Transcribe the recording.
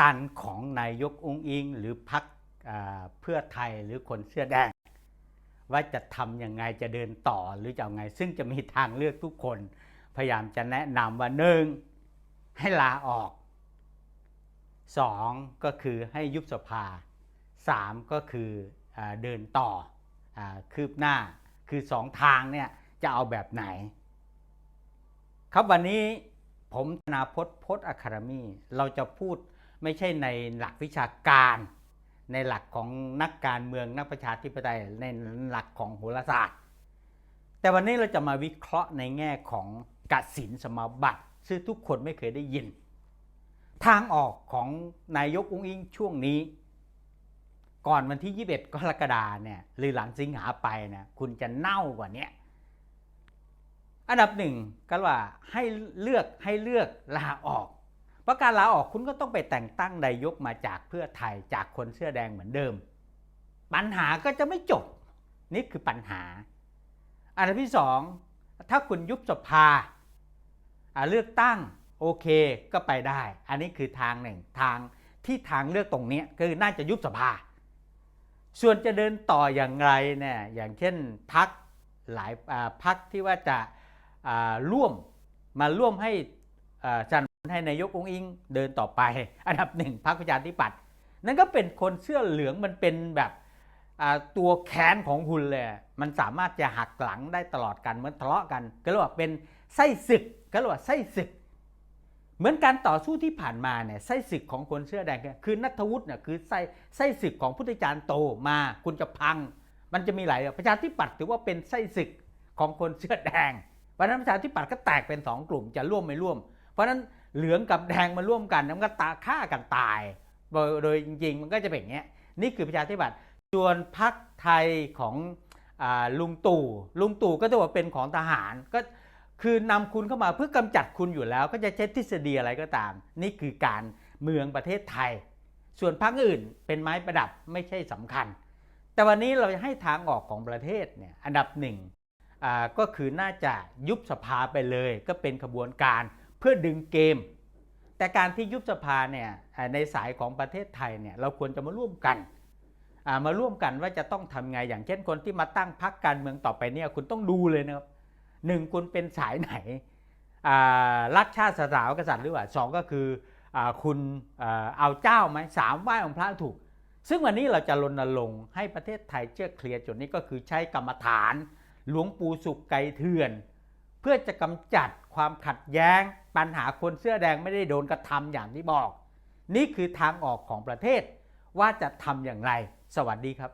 ตันของนายกองค์อิง หรือพักเพื่อไทยหรือคนเสื้อแดง ว่าจะทำยังไงจะเดินต่อหรือจะเอาไง ซึ่งจะมีทางเลือกทุกคน พยายามจะแนะนำว่าหนึ่งให้ลาออกสองก็คือให้ยุบสภาสามก็คืออเดินต่ออคืบหน้าคือสองทางเนี่ยจะเอาแบบไหน ครับวันนี้ผมธนาพจน์พจน์อะคาเดมี เราจะพูด ไม่ใช่ในหลักวิชาการ ในหลักของนักการเมืองนักประชาธิปไตยในหลักของโหราศาสตร์ แต่วันนี้เราจะมาวิเคราะห์ในแง่ของกสินสมาบัติ ซึ่งทุกคนไม่เคยได้ยิน ทางออกของนายกอุ้งอิงช่วงนี้ ก่อนวันที่ 21 กรกฎาเนี่ยหรือหลังสิงหาไปนะคุณจะเน่ากว่านี้อันดับหนึ่งก็ว่าให้เลือกให้เลือกลาออก เพราะการลาออกคุณก็ต้องไปแต่งตั้งนายกมาจากเพื่อไทยจากคนเสื้อแดงเหมือนเดิม ปัญหาก็จะไม่จบ นี่คือปัญหา อันที่สองถ้าคุณยุบสภาเลือกตั้งโอเคก็ไปได้ อันนี้คือทางหนึ่งทางที่ทางเลือกตรงนี้คือน่าจะยุบสภา ส่วนจะเดินต่ออย่างไรเนี่ยอย่างเช่นพักหลายพักที่ว่าจะร่วมมาร่วมให้อ่าสนัน ให้นายกองอิงเดินต่อไป อันดับหนึ่งพักประชาธิปัตย์นั่นก็เป็นคนเสื้อเหลืองมันเป็นแบบตัวแค้นของคุณเลย มันสามารถจะหักหลังได้ตลอดกันเหมือนทะเลาะกัน ก็เรียกว่าเป็นไส้ศึกก็เรียกว่าไส้ศึก เหมือนการต่อสู้ที่ผ่านมาเนี่ยไส้ศึกของคนเสื้อแดงคือนัทวุฒิเนี่ยคือไส้ไส้ศึกของพุทธจารย์โตมาคุณจะพัง มันจะมีหลายประชาธิปัตย์ถือว่าเป็นไส้ศึกของคนเสื้อแดงเพราะนั้นประชาธิปัตย์ก็แตกเป็นสองกลุ่มจะร่วมไม่ร่วม เพราะนั้น เหลืองกับแดงมาร่วมกันแล้วมันก็ตาฆ่ากันตาย โดยจริงๆ มันก็จะเป็นอย่างเงี้ยนี่คือประชาธิปัตย์ส่วนพรรคไทยของอลุงตู่ลุงตู่ก็จะว่าเป็นของทหารก็คือนำคุณเข้ามาเพื่อกำจัดคุณอยู่แล้ว ก็จะใช้ทฤษฎีอะไรก็ตาม นี่คือการเมืองประเทศไทย ส่วนพรรคอื่นเป็นไม้ประดับไม่ใช่สำคัญ แต่วันนี้เราจะให้ทางออกของประเทศเนี่ยอันดับหนึ่งก็คือน่าจะยุบสภาไปเลย ก็เป็นขบวนการ พื่อดึงเกม แต่การที่ยุบสภาเนี่ยในสายของประเทศไทยเนี่ยเราควรจะมาร่วมกันมาร่วมกันว่าจะต้องทำไงอย่างเช่นคนที่มาตั้งพรรคการเมืองต่อไปเนี่ยคุณต้องดูเลยนะครับหนึ่งคุณเป็นสายไหนรักชาติศาสนากษัตริย์หรือเปล่าสองก็คืออคุณอเอาเจ้าไหมสามไหว้องค์พระถูก ซึ่งวันนี้เราจะรณรงค์ให้ประเทศไทยเชื่อเคลียร์จุดนี้ก็คือใช้กรรมฐาน หลวงปู่สุขไก่เถื่อน เพื่อจะกำจัดความขัดแย้ง ปัญหาคนเสื้อแดงไม่ได้โดนกระทำอย่างที่บอก นี่คือทางออกของประเทศว่าจะทำอย่างไร สวัสดีครับ